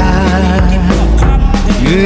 า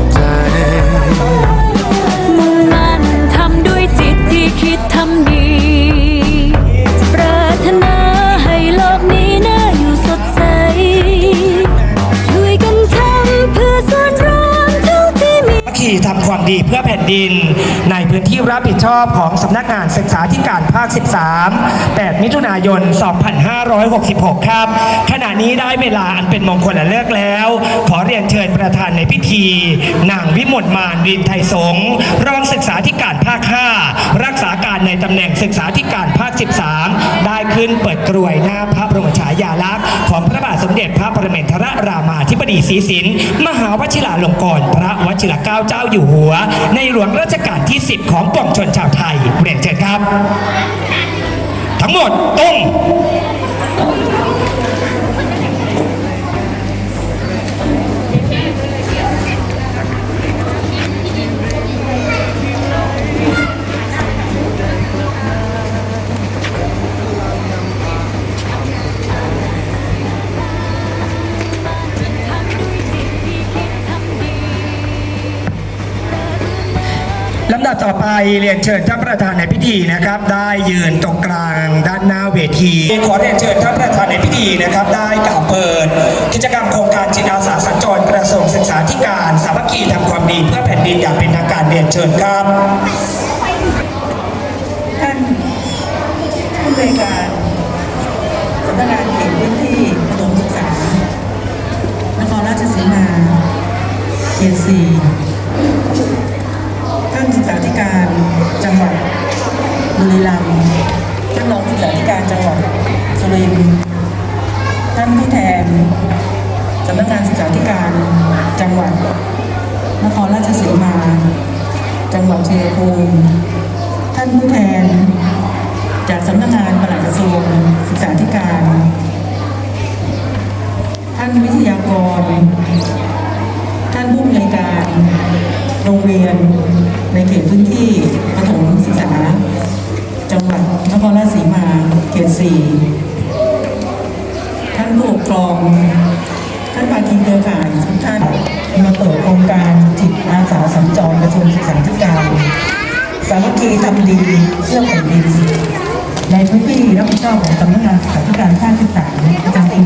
ข ดิน ในพื้นที่รับผิดชอบของสำนักงานศึกษาธิการภาค 13 8 มิถุนายน 2566 ครับ ขณะนี้ได้เวลาอันเป็นมงคลและเลิกแล้ว ขอเรียนเชิญประธานในพิธี นางวิมลมานรินไทยสงรองศึกษาธิการภาค 5 รักษาการในตำแหน่งศึกษาธิการภาค 13 ได้ขึ้นเปิดกรวยหน้าพระบรมฉายาลักษณ์ของพระบาทสมเด็จพระปรมินทร ติศรีสินมหาวชิราลงกรณพระวชิรเกล้าเจ้าอยู่หัว ในหลวงรัชกาลที่ 10 ของปวงชนชาวไทยเรียนเชิญครับ ทั้งหมดตรงัต่อไปเรียนเชิญท่านประธานในพิธีนะครับ ได้ยืนตรงกลางด้านหน้าเวที ขอเรียนเชิญท่านประธานในพิธีนะครับ ได้กล่าวเปิด กิจกรรมโครงการจิตอาสาสัญจรกระทรวงศึกษาธิการสามัคคีทำความดีเพื่อแผ่นดินอย่างเป็นทางการเรียนเชิญครับ ธิการจังหวัดสุรินทร์ท่านผู้แทนสำนักงานศึกษาธิการจังหวัดนครราชสีมา จังหวัดเชัยภูมิท่านผู้แทน จากสำนักงานปลัดกระทรวงศึกษาธิการ ท่านวิทยากร ท่านผู้อำนวยการโรงเรียนในเขตพื้นที่ประถมศึกษา จังหวัดนครราชสีมาเขตสี่ท่านผู้ปกครอง ท่านภาคีเครือข่ายทุกท่านมาเปิดโครงการจิตอาสาสัญจรกระทรวงศึกษาธิการ สามัคคีทำดีเพื่อแผ่นดินในพื้นที่รับผิดชอบของสำนักงานศึกษาธิการภาคที่สามประจำปี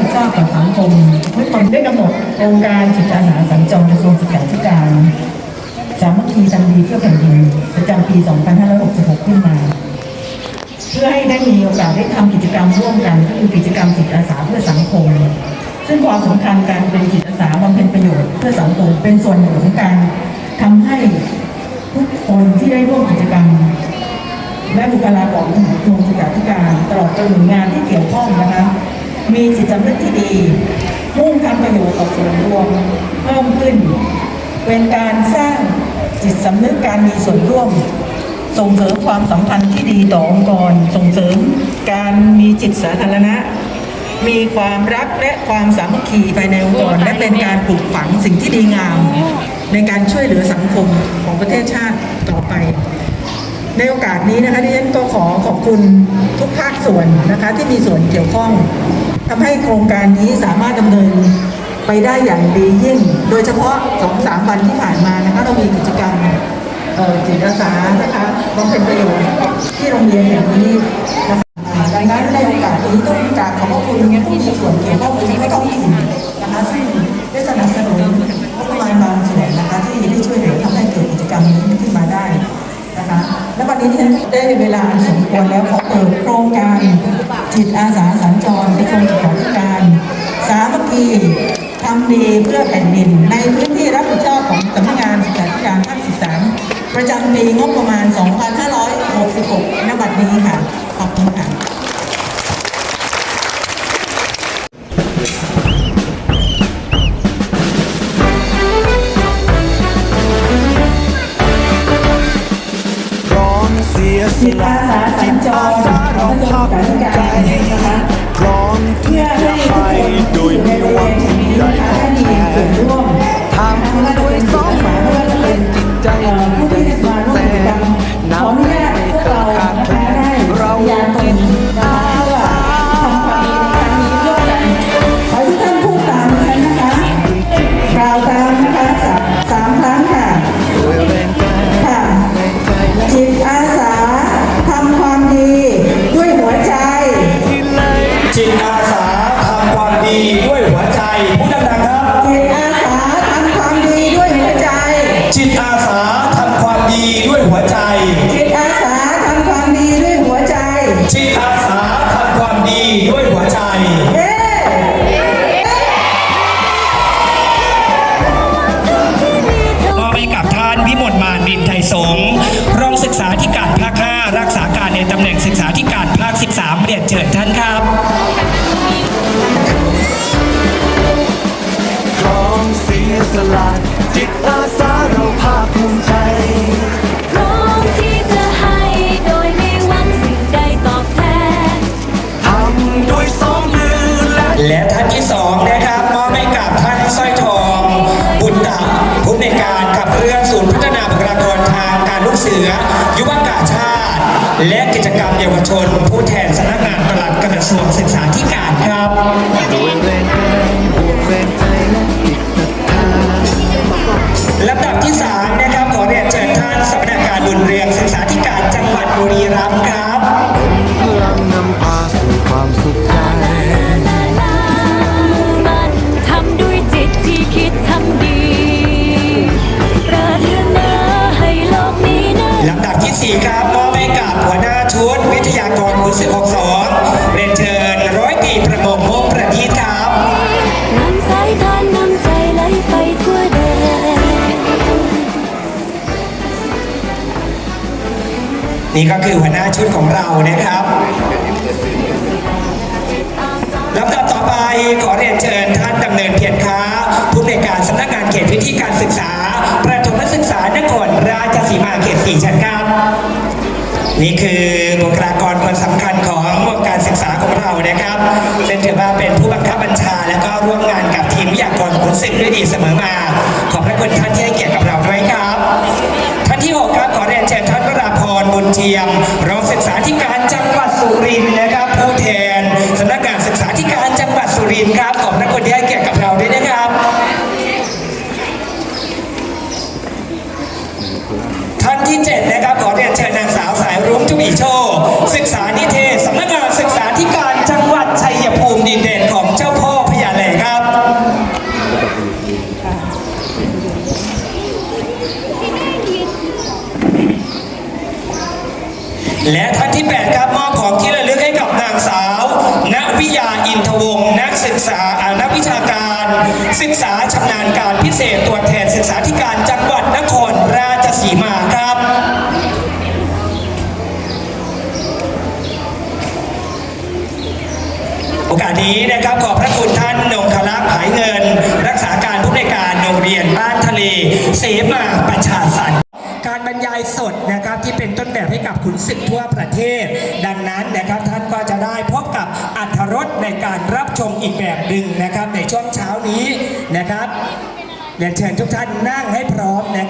มีความรับผิดชอบต่อสังคมเมื่อตนได้กำหนดโครงการจิตอาสาสัญจรกระทรวงศึกษาธิการสามัคคีทำดีเพื่อแผ่นดินประจำปี 2566 ขึ้นมา เพื่อให้ได้มีโอกาสได้ทำกิจกรรมร่วมกันก็คือกิจกรรมจิตอาสาเพื่อสังคม ซึ่งความสำคัญการเป็นจิตอาสาบำเพ็ญประโยชน์เพื่อสังคมเป็นส่วนหนึ่งของการทำให้ทุกคนที่ได้ร่วมกิจกรรมและบุคลากรของกระทรวงศึกษาธิการตลอดจนหน่วยงานที่เกี่ยวข้อง มีจิตสำนึกที่ดีมุ่งทำประโยชน์ต่อส่วนรวมเพิ่มขึ้น เป็นการสร้างจิตสำนึกการมีส่วนร่วม ส่งเสริมความสัมพันธ์ที่ดีต่อองค์กร ส่งเสริมการมีจิตสาธารณะ มีความรักและความสามัคคีภายในองค์กร และเป็นการปลูกฝังสิ่งที่ดีงาม ในการช่วยเหลือสังคมของประเทศชาติต่อไปในโอกาสนี้นะคะดิฉันก็ขอขอบคุณทุกภาคส่วนนะคะที่มีส่วนเกี่ยวข้อง ทำให้โครงการนี้สามารถดำเนินไปได้อย่างดียิ่ง โดยเฉพาะสองสามวันที่ผ่านมานะคะเรามีกิจกรรมจิตอาสานะคะบำเพ็ญประโยชน์ที่โรงเรียนแห่งนี้นะคะดังนั้นในโอกาสนี้ต้องกราบขอบพระคุณผู้มีส่วนเกี่ยวข้องในที่ท้องถิ่นนะคะซึ่งได้สนับสนุนงบประมาณบางส่วนนะคะที่ได้ช่วยเหลือทำให้เกิดกิจกรรมนี้ขึ้นมาได้นะคะ และวันนี้ที่ฉันได้เวลาสมควรแล้วขอเปิดโครงการจิตอาสาสัญจรกระทรวงศึกษาธิการ สามัคคีทำดีเพื่อแผ่นดิน ในพื้นที่รับผิดชอบของสำนักงานศึกษาธิการภาค13 ประจำปีงบประมาณ 2566ณบัดนี้ค่ะ ขอบคุณค่ะ ที่ตลาสาสัญจรสาเราภาคภูมิใจน สงฆ์ และกิจกรรมเยาวชนผู้แทน นี่ก็คือหัวหน้าชุดของเรานะครับลำดับต่อไปขอเรียนเชิญท่านดำเนินเพียรค้าผู้ในการสำนักงานเขตพื้นที่การศึกษา ประถมศึกษานครราชสีมาเขตสี่ชั้นครับ นี่คือบุคลากรคนสำคัญของวงการศึกษาของเรานะครับซึ่งถือว่าเป็นผู้บังคับบัญชา และก็ร่วมงานกับทีมวิทยากรขุนศึกด้วยดีเสมอมา ขอบพระคุณท่านที่ให้เกียรติกับเราด้วยครับานที่ 6 ครับขอเรียนเชิญท่านวราพรบุญเทียมรองศึกษาธิการจังหวัดสุรินทร์นะครับ ผู้แทนสำนักงานศึกษาธิการจังหวัดสุรินทร์ครับขอบพระคุณที่ให้เกียรติกับเราด้วยนะครับท่านที่ 7 นะครับขอเรียนเชิญนางสาวสายรุ้งจุ๋ยโช ศึกษานิเทศ กษานักวิชาการ ศึกษาชำนาญการพิเศษตัวแทนศึกษาธิการจังหวัดนครราชสีมาครับโอกาสนี้นะครับขอบพระคุณท่านนงคลักษ์หายเงิน รักษาการผู้ในการโรงเรียนบ้านทะเล เสมาประชาสันการบรรยายสดนะครับที่เป็นต้นแบบให้กับขุนศึกทั่วประเทศ ดังนั้นนะครับท่านก็จะได้พบกับอัธรสในการ ชมอีกแบบหนึ่งนะครับ ในช่วงเช้านี้นะครับเรียนเชิญทุกท่านนั่งให้พร้อมนะครับ